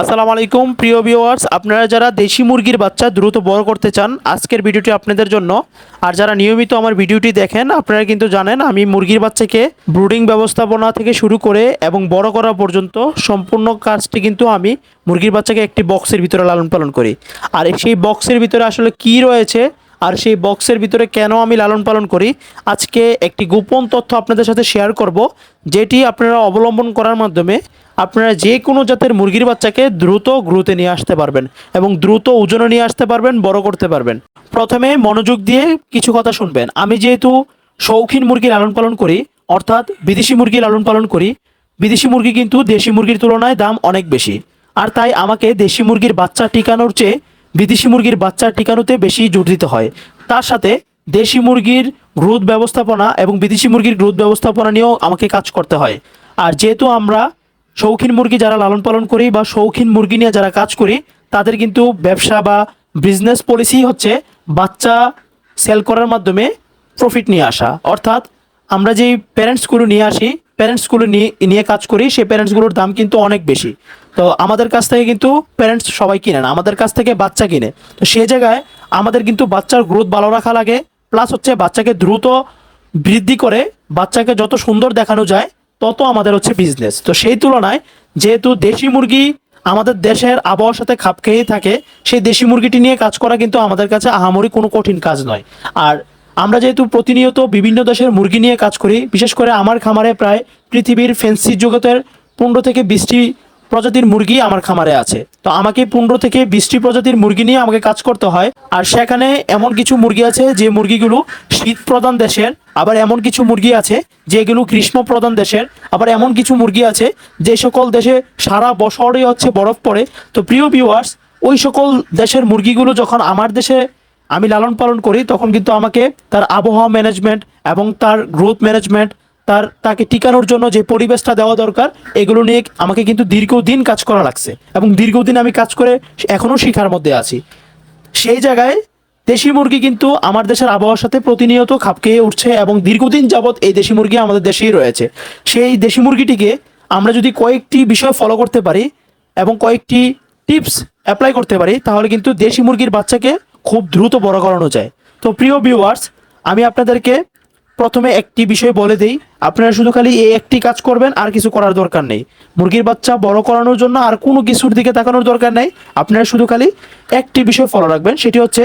আসসালামু আলাইকুম, প্রিয় ভিউয়ার্স আপনারা যারা দেশি মুরগির বাচ্চা দ্রুত বড় করতে চান, আজকের ভিডিওটি আপনাদের জন্য। আর যারা নিয়মিত আমার ভিডিওটি দেখেন, আপনারা কিন্তু জানেন, আমি মুরগির বাচ্চাকে ব্রুডিং ব্যবস্থাপনা থেকে শুরু করে এবং বড় করা পর্যন্ত সম্পূর্ণ কাজটি কিন্তু আমি মুরগির বাচ্চাকে একটি বক্সের ভিতরে লালন পালন করি। আর সেই বক্সের ভিতরে আসলে কি রয়েছে আর সেই বক্সের ভিতরে কেন আমি লালন পালন করি? আজকে একটি গোপন তথ্য আপনাদের সাথে শেয়ার করব, যেটি আপনারা অবলম্বন করার মাধ্যমে আপনারা যে কোনো জাতের মুরগির বাচ্চাকে দ্রুত গ্রুতে নিয়ে আসতে পারবেন এবং দ্রুত ওজনে নিয়ে আসতে পারবেন, বড় করতে পারবেন। প্রথমে মনোযোগ দিয়ে কিছু কথা শুনবেন। আমি যেহেতু শৌখিন মুরগি লালন পালন করি, অর্থাৎ বিদেশি মুরগি লালন পালন করি, বিদেশি মুরগি কিন্তু দেশি মুরগির তুলনায় দাম অনেক বেশি। আর তাই আমাকে দেশি মুরগির বাচ্চা টিকানোর চেয়ে বিদেশি মুরগির বাচ্চা টিকানোতে বেশি জোর দিতে হয়। তার সাথে দেশি মুরগির গ্রোথ ব্যবস্থাপনা এবং বিদেশি মুরগির গ্রোথ ব্যবস্থাপনা নিয়েও আমাকে কাজ করতে হয়। আর যেহেতু আমরা শৌখিন মুরগি যারা লালন পালন করি বা শৌখিন মুরগি নিয়ে যারা কাজ করি, তাদের কিন্তু ব্যবসা বা বিজনেস পলিসি হচ্ছে বাচ্চা সেল করার মাধ্যমে প্রফিট নিয়ে আসা। অর্থাৎ আমরা যেই প্যারেন্টসগুলো নিয়ে আসি প্যারেন্টসগুলো নিয়ে নিয়ে কাজ করি, সেই প্যারেন্টসগুলোর দাম কিন্তু অনেক বেশি। তো আমাদের কাছ থেকে কিন্তু প্যারেন্টস সবাই কিনে না, আমাদের কাছ থেকে বাচ্চা কিনে। তো সেই জায়গায় আমাদের কিন্তু বাচ্চার গ্রোথ ভালো রাখা লাগে প্লাস হচ্ছে বাচ্চাকে দ্রুত বৃদ্ধি করে, বাচ্চাকে যত সুন্দর দেখানো যায়, তত আমাদের হচ্ছে বিজনেস তো সেই তুলনায় যেহেতু দেশি মুরগি আমাদের দেশের আবহাওয়ার সাথে খাপ খেয়েই থাকে, সেই দেশি মুরগিটি নিয়ে কাজ করা কিন্তু আমাদের কাছে আহামরি কোনো কঠিন কাজ নয়। আর আমরা যেহেতু প্রতিনিয়ত বিভিন্ন দেশের মুরগি নিয়ে কাজ করি, বিশেষ করে আমার খামারে প্রায় পৃথিবীর ফেন্সি জগতের পনেরো থেকে বিশটি প্রজাতির মুরগি আমার খামারে আছে। তো আমাকে পনেরো থেকে বিশটি প্রজাতির মুরগি নিয়ে আমাকে কাজ করতে হয়। আর সেখানে এমন কিছু মুরগি আছে যে মুরগিগুলো শীত প্রধান দেশের, আবার এমন কিছু মুরগি আছে যেগুলো গ্রীষ্ম প্রধান দেশের, আবার এমন কিছু মুরগি আছে যে সকল দেশে সারা বছরই হচ্ছে বরফ পড়ে। তো প্রিয় ভিউয়ার্স ওই সকল দেশের মুরগিগুলো যখন আমার দেশে আমি লালন পালন করি, তখন কিন্তু আমাকে তার আবহাওয়া ম্যানেজমেন্ট এবং তার গ্রোথ ম্যানেজমেন্ট তার, তাকে টিকানোর জন্য যে পরিবেশটা দেওয়া দরকার, এগুলো নিয়ে আমাকে কিন্তু দীর্ঘদিন কাজ করা লাগছে এবং দীর্ঘদিন আমি কাজ করে এখনও শিখার মধ্যে আছি। সেই জায়গায় দেশি মুরগি কিন্তু আমার দেশের আবহাওয়ার সাথে প্রতিনিয়ত খাপ খেয়ে উঠছে এবং দীর্ঘদিন যাবৎ এই দেশি মুরগি আমাদের দেশেই রয়েছে। সেই দেশি মুরগিটিকে আমরা যদি কয়েকটি বিষয় ফলো করতে পারি এবং কয়েকটি টিপস অ্যাপ্লাই করতে পারি, তাহলে কিন্তু দেশি মুরগির বাচ্চাকে খুব দ্রুত বড় করানো যায়। তো প্রিয় ভিউয়ার্স আমি আপনাদেরকে প্রথমে একটি বিষয় বলে দেই। আপনারা শুধু খালি এই একটি কাজ করবেন, আর কিছু করার দরকার নেই। মুরগির বাচ্চা বড় করানোর জন্য আর কোনো কিছুর দিকে তাকানোর দরকার নেই। আপনারা শুধু খালি একটি বিষয় ফলো রাখবেন, সেটি হচ্ছে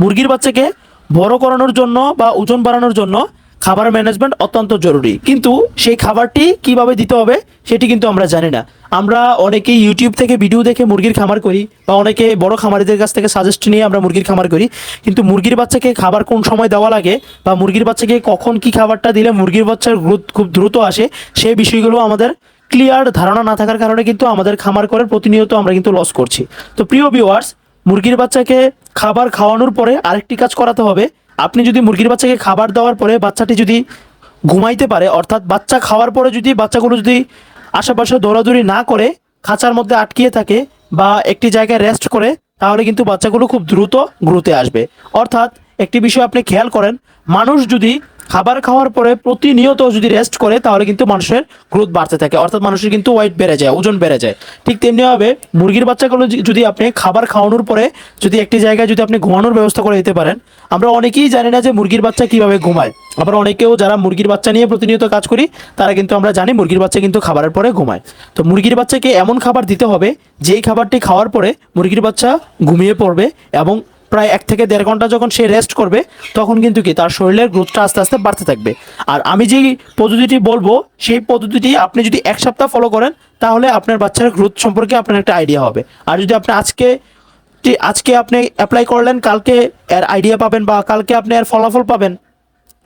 মুরগির বাচ্চাকে বড় করানোর জন্য বা ওজন বাড়ানোর জন্য খাবার ম্যানেজমেন্ট অত্যন্ত জরুরি। কিন্তু সেই খাবারটি কীভাবে দিতে হবে, সেটি কিন্তু আমরা জানি না। আমরা অনেকেই ইউটিউব থেকে ভিডিও দেখে মুরগির খামার করি, বা অনেকে বড় খামারিদের কাছ থেকে সাজেস্ট নিয়ে আমরা মুরগির খামার করি। কিন্তু মুরগির বাচ্চাকে খাবার কোন সময় দেওয়া লাগে, বা মুরগির বাচ্চাকে কখন কি খাবারটা দিলে মুরগির বাচ্চার গ্রোথ খুব দ্রুত আসে সেই বিষয়গুলো আমাদের ক্লিয়ার ধারণা না থাকার কারণে কিন্তু আমাদের খামার করে প্রতিনিয়ত আমরা কিন্তু লস করছি। তো প্রিয় ভিউয়ার্স মুরগির বাচ্চাকে খাবার খাওয়ানোর পরে আরেকটি কাজ করাতে হবে আপনি যদি মুরগির বাচ্চাকে খাবার দেওয়ার পরে বাচ্চাটি যদি ঘুমাইতে পারে, অর্থাৎ বাচ্চা খাওয়ার পরে যদি বাচ্চাগুলো যদি আশেপাশে দৌড়াদৌড়ি না করে, খাঁচার মধ্যে আটকিয়ে থাকে বা একটি জায়গায় রেস্ট করে, তাহলে কিন্তু বাচ্চাগুলো খুব দ্রুত গ্রুতে আসবে। অর্থাৎ একটি বিষয় আপনি খেয়াল করেন, মানুষ যদি খাবার খাওয়ার পরে প্রতিনিয়ত যদি রেস্ট করে, তাহলে কিন্তু মানুষের গ্রোথ বাড়তে থাকে। অর্থাৎ মানুষের কিন্তু ওয়েট বেড়ে যায়, ওজন বেড়ে যায়। ঠিক তেমনিভাবে মুরগির বাচ্চাগুলো যদি- আপনি খাবার খাওয়ানোর পরে যদি একটি জায়গায় যদি আপনি ঘুমানোর ব্যবস্থা করে দিতে পারেন, আমরা অনেকেই জানি না যে মুরগির বাচ্চা কীভাবে ঘুমায়। আবার অনেকেও যারা মুরগির বাচ্চা নিয়ে প্রতিনিয়ত কাজ করি, তারা কিন্তু আমরা জানি মুরগির বাচ্চা কিন্তু খাবারের পরে ঘুমায়। তো মুরগির বাচ্চাকে এমন খাবার দিতে হবে, যেই খাবারটি খাওয়ার পরে মুরগির বাচ্চা ঘুমিয়ে পড়বে এবং প্রায় এক থেকে দেড় ঘণ্টা যখন সে রেস্ট করবে, তখন কিন্তু কি তার শরীরের গ্রোথটা আস্তে আস্তে বাড়তে থাকবে। আর আমি যেই পদ্ধতিটি বলব, সেই পদ্ধতিটি আপনি যদি এক সপ্তাহ ফলো করেন, তাহলে আপনার বাচ্চার গ্রোথ সম্পর্কে আপনার একটা আইডিয়া হবে। আর যদি আপনি আজকে আজকে আপনি অ্যাপ্লাই করলেন, কালকে এর আইডিয়া পাবেন বা কালকে আপনি এর ফলাফল পাবেন,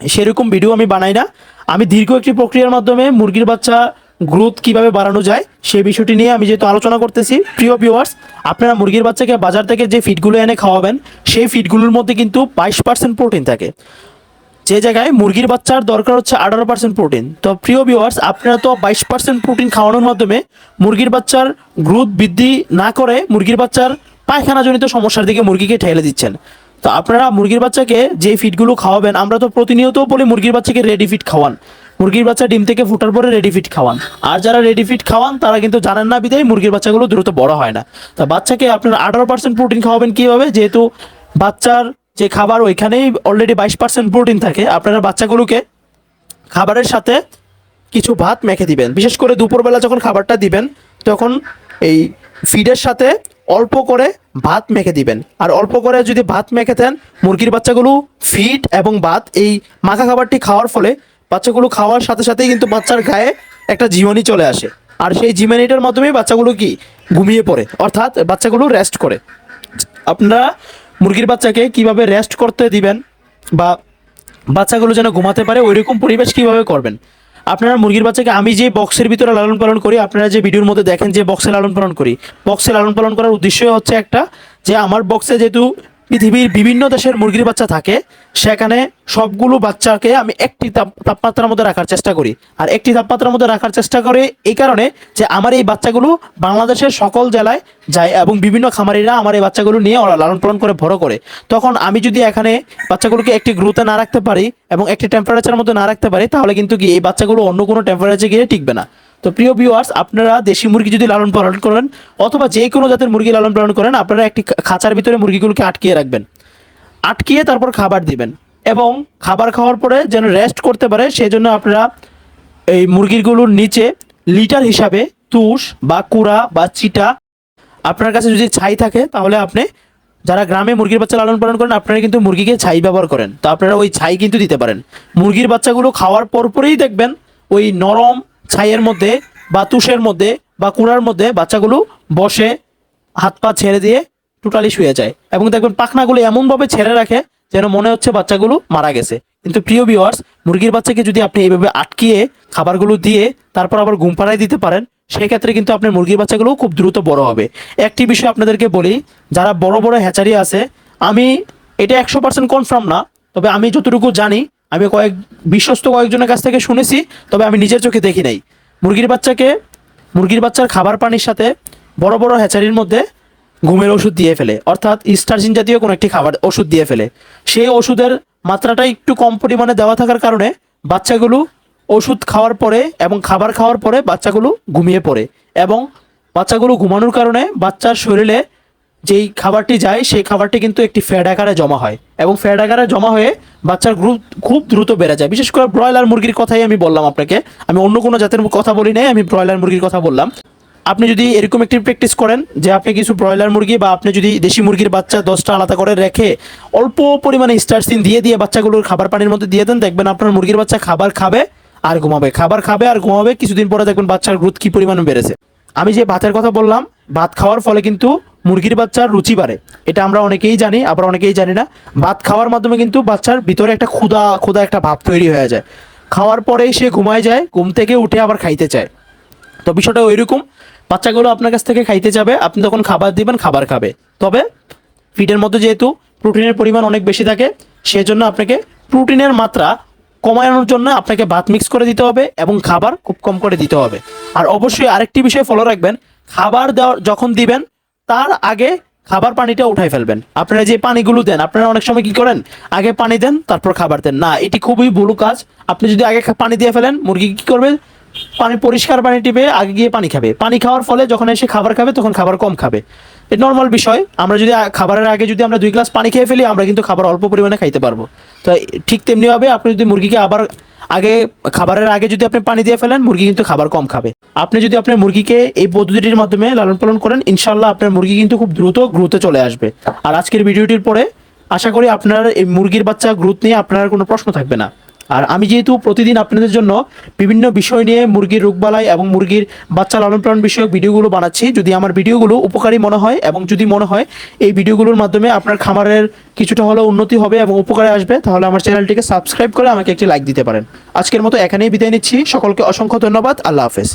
সেরকম ভিডিও আমি বানাই না। আমি দীর্ঘ একটি প্রক্রিয়ার মাধ্যমে মুরগির বাচ্চা গ্রোথ কীভাবে বাড়ানো যায় সেই বিষয়টি নিয়ে আমি যেহেতু আলোচনা করতেছি, প্রিয় ভিউয়ার্স আপনারা মুরগির বাচ্চাকে বাজার থেকে যে ফিডগুলো এনে খাওয়াবেন, সেই ফিডগুলোর মধ্যে কিন্তু বাইশ পার্সেন্ট প্রোটিন থাকে। যে জায়গায় মুরগির বাচ্চার দরকার হচ্ছে আঠারো পার্সেন্ট প্রোটিন তো প্রিয় ভিউয়ার্স আপনারা তো বাইশ পার্সেন্ট প্রোটিন খাওয়ানোর মাধ্যমে মুরগির বাচ্চার গ্রোথ বৃদ্ধি না করে মুরগির বাচ্চার পায়খানাজনিত সমস্যার দিকে মুরগিকে ঠেলে দিচ্ছেন। তো আপনারা মুরগির বাচ্চাকে যে ফিডগুলো খাওয়াবেন, আমরা তো প্রতিনিয়ত বলি মুরগির বাচ্চাকে রেডি ফিড খাওয়ান। মুরগির বাচ্চা ডিম থেকে ফুটার পরে রেডি ফিট খাওয়ান। আর যারা রেডি ফিট খাওয়ান, তারা কিন্তু জানেন না বিদায়, মুরগির বাচ্চাগুলো দ্রুত বড় হয় না। তা বাচ্চাকে আপনার আঠারো পার্সেন্ট প্রোটিন খাওয়াবেন কীভাবে? যেহেতু বাচ্চার যে খাবার ওইখানেই অলরেডি বাইশ পার্সেন্ট প্রোটিন থাকে, আপনারা বাচ্চাগুলোকে খাবারের সাথে কিছু ভাত মেখে দিবেন। বিশেষ করে দুপুরবেলা যখন খাবারটা দিবেন, তখন এই ফিডের সাথে অল্প করে ভাত মেখে দিবেন। আর অল্প করে যদি ভাত মেখে দেন, মুরগির বাচ্চাগুলো ফিড এবং ভাত এই মাখা খাবারটি খাওয়ার ফলে বাচ্চাগুলো খাওয়ার সাথে সাথেই কিন্তু বাচ্চার গায়ে একটা জীবনী চলে আসে। আর সেই জীবনীটার মাধ্যমেই বাচ্চাগুলো কি? ঘুমিয়ে পড়ে। অর্থাৎ বাচ্চাগুলো রেস্ট করে। আপনারা মুরগির বাচ্চাকে কীভাবে রেস্ট করতে দিবেন বা বাচ্চাগুলো যেন ঘুমাতে পারে ওই রকম পরিবেশ কীভাবে করবেন? আপনারা মুরগির বাচ্চাকে আমি যে বক্সের ভিতরে লালন পালন করি, আপনারা যে ভিডিওর মধ্যে দেখেন যে বক্সে লালন পালন করি। বক্সে লালন পালন করার উদ্দেশ্য হচ্ছে একটা যে আমার বক্সে যেহেতু পৃথিবীর বিভিন্ন দেশের মুরগির বাচ্চা থাকে, সেখানে সবগুলো বাচ্চাকে আমি একটি তাপ- তাপমাত্রার মধ্যে রাখার চেষ্টা করি। আর একটি তাপমাত্রার মধ্যে রাখার চেষ্টা করে এই কারণে যে আমার এই বাচ্চাগুলো বাংলাদেশের সকল জেলায় যায় এবং বিভিন্ন খামারিরা আমার এই বাচ্চাগুলো নিয়ে ওরা লালন পালন করে, বড় করে। তখন আমি যদি এখানে বাচ্চাগুলোকে একটি গ্রুতে না রাখতে পারি এবং একটি টেম্পারেচারের মধ্যে না রাখতে পারি, তাহলে কিন্তু কি এই বাচ্চাগুলো অন্য কোনো টেম্পারেচারে গিয়ে টিকবে না। তো প্রিয় ভিউয়ার্স আপনারা দেশি মুরগি যদি লালন পালন করেন, অথবা যে কোনো জাতের মুরগি লালন পালন করেন, আপনারা একটি খাঁচার ভিতরে মুরগিগুলোকে আটকিয়ে রাখবেন। আটকিয়ে তারপর খাবার দিবেন এবং খাবার খাওয়ার পরে যেন রেস্ট করতে পারে সেই জন্য আপনারা এই মুরগিগুলোর নিচে লিটার হিসাবে তুষ বা কুড়া বা চিটা আপনার কাছে যদি ছাই থাকে, তাহলে আপনি যারা গ্রামে মুরগির বাচ্চা লালন পালন করেন, আপনারা কিন্তু মুরগিকে ছাই ব্যবহার করেন। তো আপনারা ওই ছাই কিন্তু দিতে পারেন। মুরগির বাচ্চাগুলো খাওয়ার পরপরই দেখবেন ওই নরম ছাইয়ের মধ্যে বা তুষের মধ্যে বা কুড়ার মধ্যে বাচ্চাগুলো বসে হাত পা ছেড়ে দিয়ে টোটালি শুয়ে যায়। এবং দেখবেন পাখনাগুলো এমনভাবে ছেড়ে রাখে যেন মনে হচ্ছে বাচ্চাগুলো মারা গেছে। কিন্তু প্রিয় ভিউয়ার্স মুরগির বাচ্চাকে যদি আপনি এইভাবে আটকিয়ে খাবারগুলো দিয়ে তারপর আবার ঘুম পাড়ায় দিতে পারেন সেই ক্ষেত্রে কিন্তু আপনার মুরগির বাচ্চাগুলো খুব দ্রুত বড় হবে। একটি বিষয় আপনাদেরকে বলি, যারা বড় বড় হ্যাচারি আছে, আমি এটা একশো পার্সেন্ট কনফার্ম না, তবে আমি যতটুকু জানি আমি কয়েক, বিশ্বস্ত কয়েকজনের কাছ থেকে শুনেছি, তবে আমি নিজের চোখে দেখি নাই। মুরগির বাচ্চাকে, মুরগির বাচ্চার খাবার পানির সাথে বড় বড় হ্যাচারির মধ্যে ঘুমের ওষুধ দিয়ে ফেলে। অর্থাৎ স্টারজিন জাতীয় কোনো একটি খাবার ওষুধ দিয়ে ফেলে। সেই ওষুধের মাত্রাটা একটু কম পরিমাণে দেওয়া থাকার কারণে বাচ্চাগুলো ওষুধ খাওয়ার পরে এবং খাবার খাওয়ার পরে বাচ্চাগুলো ঘুমিয়ে পড়ে এবং বাচ্চাগুলো ঘুমানোর কারণে বাচ্চার শরীরে যেই খাবারটি যায়, সেই খাবারটি কিন্তু একটি ফ্যাট আকারে জমা হয় এবং ফ্যাট আকারে জমা হয়ে বাচ্চার গ্রুপ, খুব দ্রুত বেড়ে যায়। বিশেষ করে ব্রয়লার মুরগির কথাই আমি বললাম আপনাকে। আমি অন্য কোনো জাতের কথা বলি নাই, আমি ব্রয়লার মুরগির কথা বললাম। আপনি যদি এরকম একটি প্র্যাকটিস করেন যে আপনি কিছু ব্রয়লার মুরগি বা আপনি যদি দেশি মুরগির বাচ্চা দশটা আলাদা করে রেখে অল্প পরিমাণে স্টারসিন দিয়ে দিয়ে বাচ্চাগুলোর খাবার পানির মধ্যে দিয়ে দেন, দেখবেন আপনার মুরগির বাচ্চা খাবার খাবে আর ঘুমাবে। খাবার খাবে আর ঘুমাবে, কিছুদিন পরে দেখবেন বাচ্চার গ্রোথ কি পরিমাণে বেড়েছে। আমি যে ভাতের কথা বললাম, ভাত খাওয়ার ফলে কিন্তু মুরগির বাচ্চার রুচি বাড়ে। এটা আমরা অনেকেই জানি, আবার অনেকেই জানি না। ভাত খাওয়ার মাধ্যমে কিন্তু বাচ্চার ভিতরে একটা ক্ষুধা ক্ষুধা একটা ভাব তৈরি হয়ে যায়। খাওয়ার পরেই সে ঘুমায় যায়, ঘুম থেকে উঠে আবার খাইতে চায়। তো বিষয়টা ওইরকম, বাচ্চাগুলো আপনার কাছ থেকে খাইতে যাবে, আপনি তখন খাবার দিবেন, খাবার খাবে। তবে ফিডের মধ্যে যেহেতু প্রোটিনের পরিমাণ অনেক বেশি থাকে, সেজন্য আপনাকে প্রোটিনের মাত্রা কমানোর জন্য আপনাকে ভাত মিক্স করে দিতে হবে এবং খাবার খুব কম করে দিতে হবে। আর অবশ্যই আরেকটি বিষয় ফলো রাখবেন, খাবার দেওয়ার যখন দিবেন তার আগে খাবার পানিটা উঠাই ফেলবেন। আপনারা যে পানিগুলো দেন, আপনারা অনেক সময় কি করেন? আগে পানি দেন, তারপর খাবার দেন। না, এটি খুবই ভুল কাজ। আপনি যদি আগে পানি দিয়ে ফেলেন, মুরগি কি করবে? পানি পরিষ্কার পানি টিপে আগে গিয়ে পানি খাবে। পানি খাওয়ার ফলে যখন এসে খাবার খাবে, তখন খাবার কম খাবে। এটা নর্মাল বিষয়। আমরা যদি খাবারের আগে যদি আমরা দুই গ্লাস পানি খেয়ে ফেলি, আমরা কিন্তু খাবার অল্প পরিমাণে খাইতে পারব। তো ঠিক তেমনিভাবে আপনি যদি মুরগিকে আবার আগে খাবারের আগে যদি আপনি পানি দিয়ে ফেলেন, মুরগি কিন্তু খাবার কম খাবে। আপনি যদি আপনার মুরগিকে এই পদ্ধতিটির মাধ্যমে লালন পালন করেন ইনশাল্লাহ আপনার মুরগি কিন্তু খুব দ্রুত গ্রোথে চলে আসবে। আর আজকের ভিডিওটির পরে আশা করি আপনার এই মুরগির বাচ্চা গ্রোথ নিয়ে আপনার কোনো প্রশ্ন থাকবে না। আর আমি যেহেতু প্রতিদিন আপনাদের জন্য বিভিন্ন বিষয় নিয়ে মুরগির রোগবালাই এবং মুরগির বাচ্চা লালন পালন বিষয়ক ভিডিওগুলো বানাচ্ছি, যদি আমার ভিডিওগুলো উপকারী মনে হয় এবং যদি মনে হয় এই ভিডিওগুলোর মাধ্যমে আপনার খামারের কিছুটা হলেও উন্নতি হবে এবং উপকারে আসবে, তাহলে আমার চ্যানেলটিকে সাবস্ক্রাইব করে আমাকে একটি লাইক দিতে পারেন। আজকের মতো এখানেই বিদায় নিচ্ছি, সকলকে অসংখ্য ধন্যবাদ, আল্লাহ হাফেজ।